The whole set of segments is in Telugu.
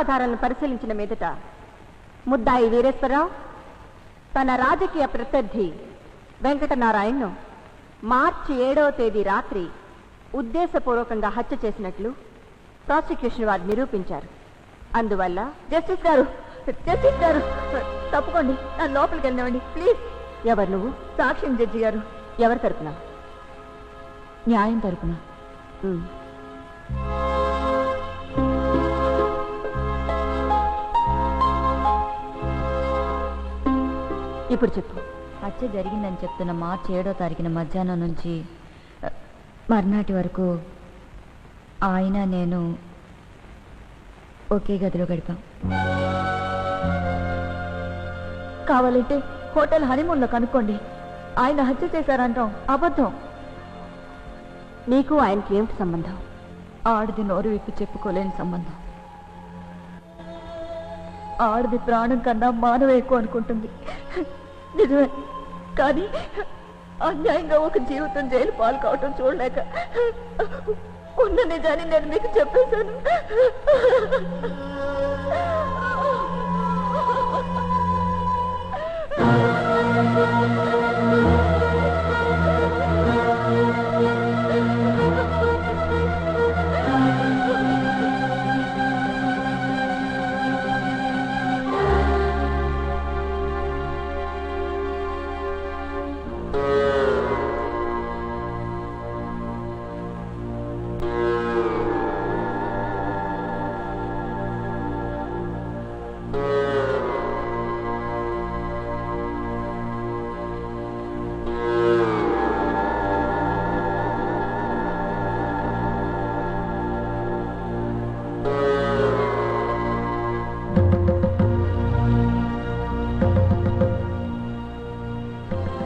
సాక్ష్యాధారాలను పరిశీలించిన మీదట ముద్దాయి వీరేశ్వరరావు తన రాజకీయ ప్రత్యర్థి వెంకటనారాయణను మార్చి ఏడవ తేదీ రాత్రి ఉద్దేశపూర్వకంగా హత్య చేసినట్లు ప్రాసిక్యూషన్ వారు నిరూపించారు. అందువల్ల జస్టిస్ గారు జస్టిస్ గారు తప్పుకోండి నా లోపలికి వెళ్ళినవండి ప్లీజ్. ఎవరు నువ్వు? సాక్ష్యం జడ్జి గారు. ఎవరు తరపున? న్యాయం తరపున. ఇప్పుడు చెప్పు. హత్య జరిగిందని చెప్తున్న మార్చి ఏడో తారీఖున మధ్యాహ్నం నుంచి మర్నాటి వరకు ఆయన నేను ఒకే గదిలో గడిపాం. కావాలంటే హోటల్ హనీమూన్లో కనుక్కోండి. ఆయన హత్య చేశారంటాం అబద్ధం. నీకు ఆయనకి ఏమిటి సంబంధం? ఆడది నోరు విప్పి చెప్పుకోలేని సంబంధం. ఆడది ప్రాణం కన్నా మానవ ఎక్కువ అనుకుంటుంది. నిజమే. కానీ అన్యాయంగా ఒక జీవితం జైలు పాలు కావటం చూడలేక ఉన్న నిజాన్ని నేను మీకు చెప్పేశాను.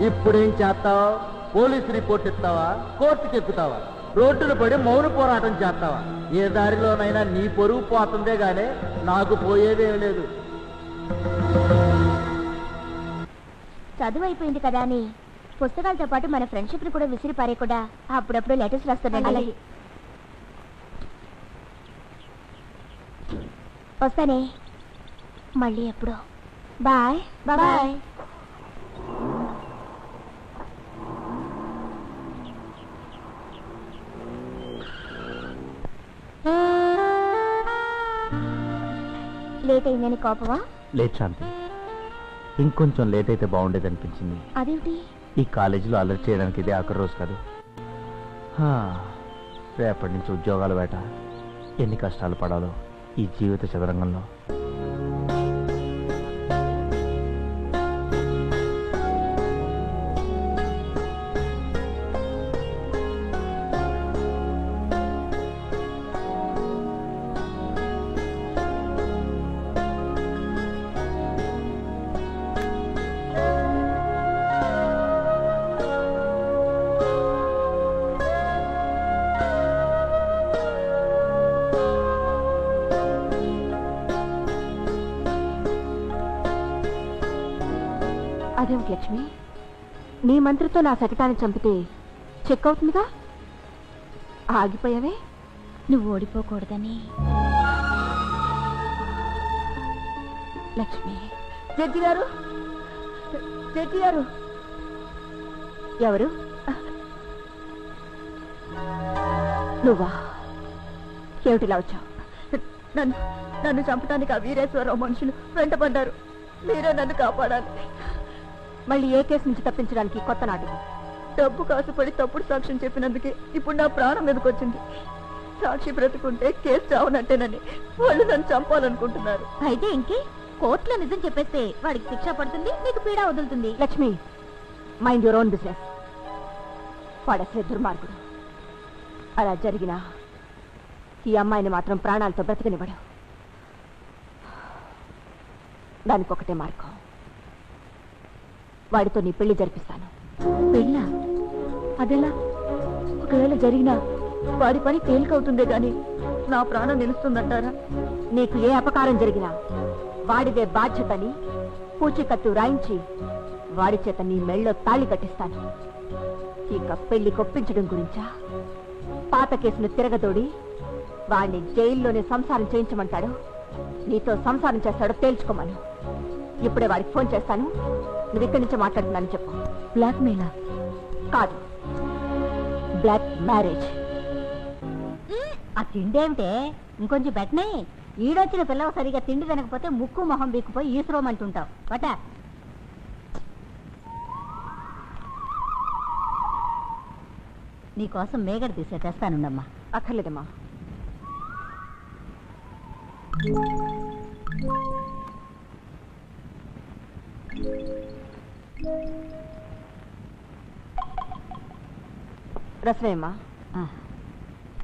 ఇప్పుడేం చేస్తావా? పోలీస్ రిపోర్ట్ ఇస్తావా? కోర్టుకి ఎక్కుతావా? రోడ్డును పడి మౌన పోరాటం చేస్తావా? ఏ దారిలోనైనా నీ పొరుగు పోతుందే గానీ నాకు పోయేదేం లేదు. చదువు అయిపోయింది కదా అని. పుస్తకాలతో పాటు మన ఫ్రెండ్షిప్ని కూడా విసిరి పారేయకుండా అప్పుడప్పుడు లెటర్స్ రాస్తానండి. వస్తానే. మళ్ళీ ఎప్పుడు. బాయ్. బాయ్. లేట్ అయిందని కోపమా? లేట్ శాంతి. ఇంకొంచెం లేట్ అయితే బాగుండేది అనిపించింది అదేమిటి? ఈ కాలేజీలో అలర్ట్ చేయడానికి ఇదే ఆఖరి రోజు కాదు. హా, రేపటి నుంచి ఉద్యోగాల వేట. ఎన్ని కష్టాలు పడాలో ఈ జీవిత చదరంగంలో. అదేమిటి లక్ష్మి? నీ మంత్రితో నా శకటాన్ని చంపితే చెక్ అవుతుందిగా? ఆగిపోయావే? నువ్వు ఓడిపోకూడదని. లక్ష్మి. జడ్జి గారు! జడ్జి గారు! ఎవరు? నువ్వా? ఏమిటిలా వచ్చావు? నన్ను నన్ను చంపడానికి ఆ వీరేశ్వరరావు మనుషులు వెంటపడ్డారు. మీరే నన్ను కాపాడాలి. మళ్ళీ ఏ కేసు నుంచి తప్పించడానికి కొత్త నాటకం? డబ్బు కాసుపడి తప్పుడు సాక్ష్యం చెప్పినందుకే ఇప్పుడు నా ప్రాణం మీదకి వచ్చింది. సాక్షి బ్రతుకుంటే కేసు చావునట్టేనని వాళ్ళు నన్ను చంపాలనుకుంటున్నారు. అయితే ఇంకే కోర్టులో నిజం చెప్పేస్తే వాడికి శిక్ష పడుతుంది నీకు పీడ వదులుతుంది. Lakshmi mind your own business వాడసలే దుర్మార్గుడు. అలా జరిగినా ఈ అమ్మాయిని మాత్రం ప్రాణాలతో బ్రతకనివ్వడు. దానికి ఒకటే మార్గం. వాడితో నీ పెళ్ళి జరిపిస్తాను. పెళ్ళ? అదెలా? ఒకవేళ జరిగినా వాడి పని తేలికవుతుందే గాని నా ప్రాణం నిలుస్తుందంటారా? నీకు ఏ అపకారం జరిగినా వాడిదే బాధ్యతని పూచికత్తు రాయించి వాడి చేత నీ మెళ్ళో తాళి కట్టిస్తాను. ఇక పెళ్ళి కొప్పించడం గురించా? పాత కేసును తిరగదోడి వాడిని జైల్లోనే సంసారం చేయించమంటాడు. నీతో సంసారం చేస్తాడో తేల్చుకోమను. ఇప్పుడే వాడికి ఫోన్ చేస్తాను. నువ్వు ఇక్కడి నుంచి మాట్లాడుతున్నాను చెప్పు. బ్లాక్ మెయిలా కాదు. బ్లాక్ మ్యారేజ్ ఆ తిండి ఏమిటే ఇంకొంచెం పెట్టనే ఈడొచ్చిన పిల్లవ సరిగా తిండి తినకపోతే ముక్కు మొహం బీక్కుపోయి ఈసురోమంటుంటావు. పట నీకోసం మేగడ తీసే తెస్తానుండమ్మా. అక్కర్లేదమ్మా. రసమేమ్మా.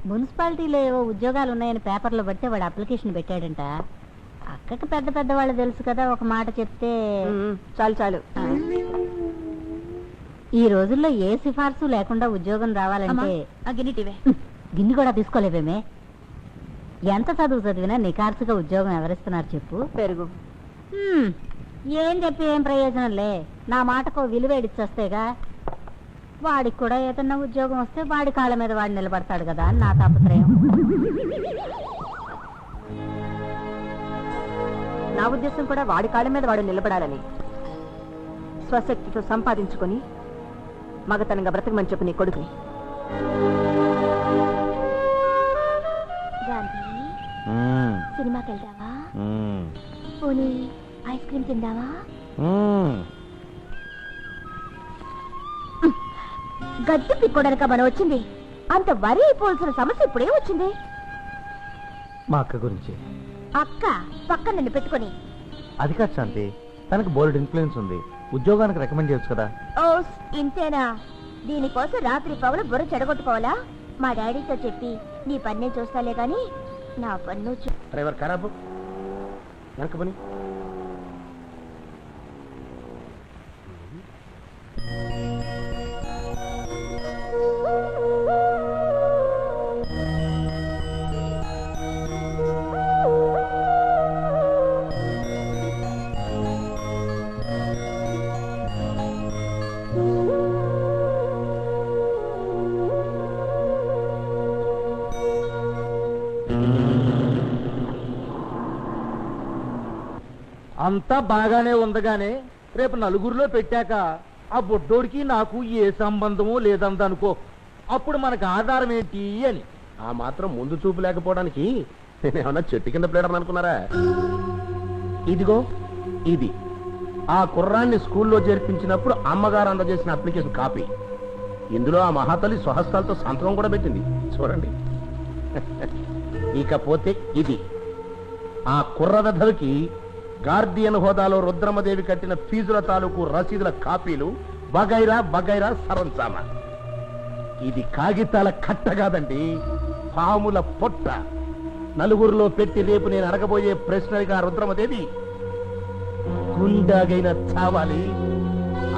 మున్సిపాలిటీలో ఏవో ఉద్యోగాలు ఉన్నాయని పేపర్లో పడితే వాడు అప్లికేషన్ పెట్టాడంట. అక్కకి పెద్ద పెద్ద వాళ్ళు తెలుసు కదా ఒక మాట చెప్తే చాలు చాలు. ఈ రోజుల్లో ఏ సిఫార్సు లేకుండా ఉద్యోగం రావాలంటే గిన్నిటివే గిన్నె కూడా తీసుకోలేవేమే. ఎంత చదువు చదివినా నికార్సుగా ఉద్యోగం ఎవరిస్తున్నారు చెప్పు. పెరుగు. ఏం చెప్పి ఏం ప్రయోజనంలే నా మాటకు విలువేడిచ్చొస్తేగా వాడికి కూడా ఏదన్నా ఉద్యోగం వస్తే వాడి కాళ్ళ మీద వాడు నిలబడతాడు కదా అని నా తాపత్రయం. నా ఉద్దేశం కూడా వాడి కాళ్ళ మీద వాడు నిలబడాలని. స్వశక్తితో సంపాదించుకొని మగతనంగా బ్రతకమని చెప్పు నీ కొడుకుని. సినిమాకి వెళ్దావా పోనీ ఐస్ క్రీమ్ తిందావా? గడ్డి పిక్కోడనక మనం వచ్చింది? అంత వరి అయిపోవాల్సిన సమస్య ఇప్పుడే వచ్చింది. మా అక్క గురించి. అక్క పక్కన నిన్ను పెట్టుకొని. అది కాదు శాంతి తనకు బోల్డ్ ఇన్ఫ్లుయెన్స్ ఉంది. ఉద్యోగానికి రికమెండ్ చేయొచ్చు కదా? ఓస్ ఇంతేనా? దీనికోసం రాత్రి పగలు బుర్ర చెడగొట్టుకోవాలా? మా డాడీతో చెప్పి నీ పన్నే చూస్తాలే గాని నా పన్ను చూ డ్రైవర్ ఖరాబు. వెనక పని. అంతా బాగానే ఉందగానే రేపు నలుగురిలో పెట్టాక ఆ బొడ్డోడికి నాకు ఏ సంబంధము లేదందనుకో. అప్పుడు మనకు ఆధారం ఏంటి అని. ఆ మాత్రం ముందు చూపు లేకపోవడానికి నేనేమన్నా చెట్టు కింద ప్లేడర్ అనుకున్నారా? ఇదిగో ఇది. ఆ కుర్రాన్ని స్కూల్లో చేర్పించినప్పుడు అమ్మగారు అందజేసిన అప్లికేషన్ కాపీ. ఇందులో ఆ మహాతల్లి స్వహస్తాలతో సంతకం కూడా పెట్టింది. చూడండి. ఇకపోతే ఇది. ఆ కుర్రవెధలకి గార్డియన్ హోదాలో రుద్రమదేవి కట్టిన ఫీజుల తాలూకు రసీదుల కాపీలు బగైరా బగైరా సరంచామ ఇది కాగితాల కట్ట కాదండి పాముల పొట్ట. నలుగురిలో పెట్టి రేపు నేను అడగబోయే ప్రశ్నలుగా రుద్రమదేవి గుండాగైన చావాలి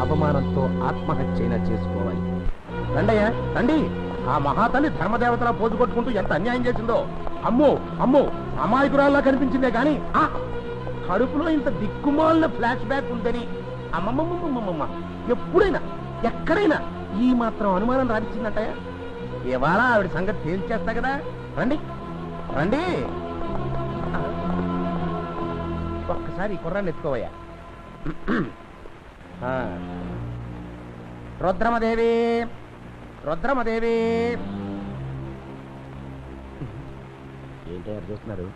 అవమానంతో ఆత్మహత్యైనా చేసుకోవాలి. రండయ్యా రండి. ఆ మహాతల్లి ధర్మదేవతలా పోజుకొట్టుకుంటూ ఎంత అన్యాయం చేసిందో. అమ్మో అమ్మో అమాయకురాల్లా కనిపించిందే గాని ఆ కడుపులో ఇంత దిక్కుమాలిన ఫ్లాష్ బ్యాక్ ఉందని అమ్మమ్మమ్మమ్మమ్మ ఎప్పుడైనా ఎక్కడైనా ఈ మాత్రం అనుమానం రానిచ్చిందంటయ్యా ఇవాళ ఆవిడ సంగతి తేల్చేస్తా కదా. రండి రండి. ఒక్కసారి కుర్రాన్ని ఎత్తుకోవయ్యా. రుద్రమదేవి రుద్రమదేవి. ఏంటో చూస్తున్నారు.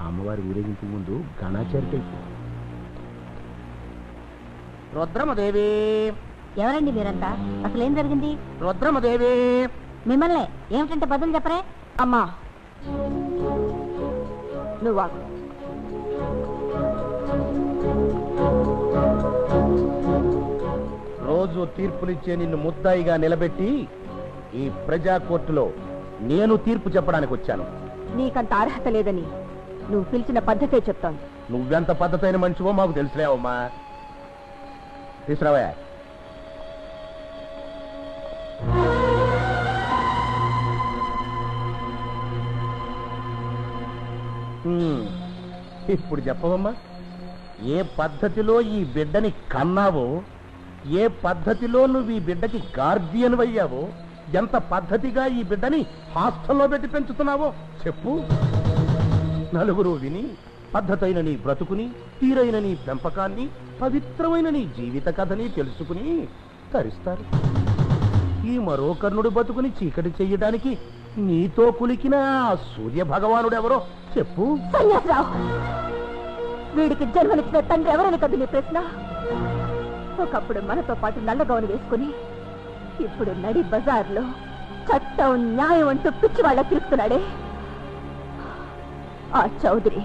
అమ్మవారి ఊరేగింపు ముందు గణాచారికి రుద్రమదేవి. ఎవరండి మీరంతా? అసలు ఏం జరిగింది? రుద్రమదేవి. మిమ్మల్ని ఏమిటంటే బదులు చెప్పరే? అమ్మా. నువ్వు. రోజు తీర్పునిచ్చే నిన్ను ముద్దాయిగా నిలబెట్టి ఈ ప్రజా కోర్టులో నేను తీర్పు చెప్పడానికి వచ్చాను నీకంత అర్హత లేదని నువ్వు పిలిచిన పద్ధతే చెప్తాను. నువ్వెంత పద్ధతైన మనిషివో మాకు తెలుసులేవమ్మా తీసురావా హ్మ్. ఇప్పుడు చెప్పవమ్మా. ఏ పద్ధతిలో ఈ బిడ్డని కన్నావో ఏ పద్ధతిలో నువ్వు ఈ బిడ్డకి గార్జియన్ అయ్యావో ఎంత పద్ధతిగా ఈ బిడ్డని హాస్టల్లో పెట్టి పెంచుతున్నావో చెప్పు. నలుగురు విని పద్ధతైన నీ బ్రతుకుని తీరైన నీ పెంపకాన్ని పవిత్రమైన నీ జీవిత కథని తెలుసుకుని తరిస్తారు. ఈ మరో కర్ణుడు బతుకుని చీకటి చెయ్యడానికి నీతో కులికిన సూర్య సూర్య భగవానుడెవరో చెప్పు వీడికి జన్మనిచ్చిన తండ్రి ఎవరని కదా నీ ప్రశ్న? ఒకప్పుడు మనతో పాటు నల్లగౌను వేసుకుని ఇప్పుడు నడి బజార్లో చట్టం న్యాయం అంటూ పిచ్చి వాళ్ళ తిరుగుతున్నాడే ఆ చౌదరి.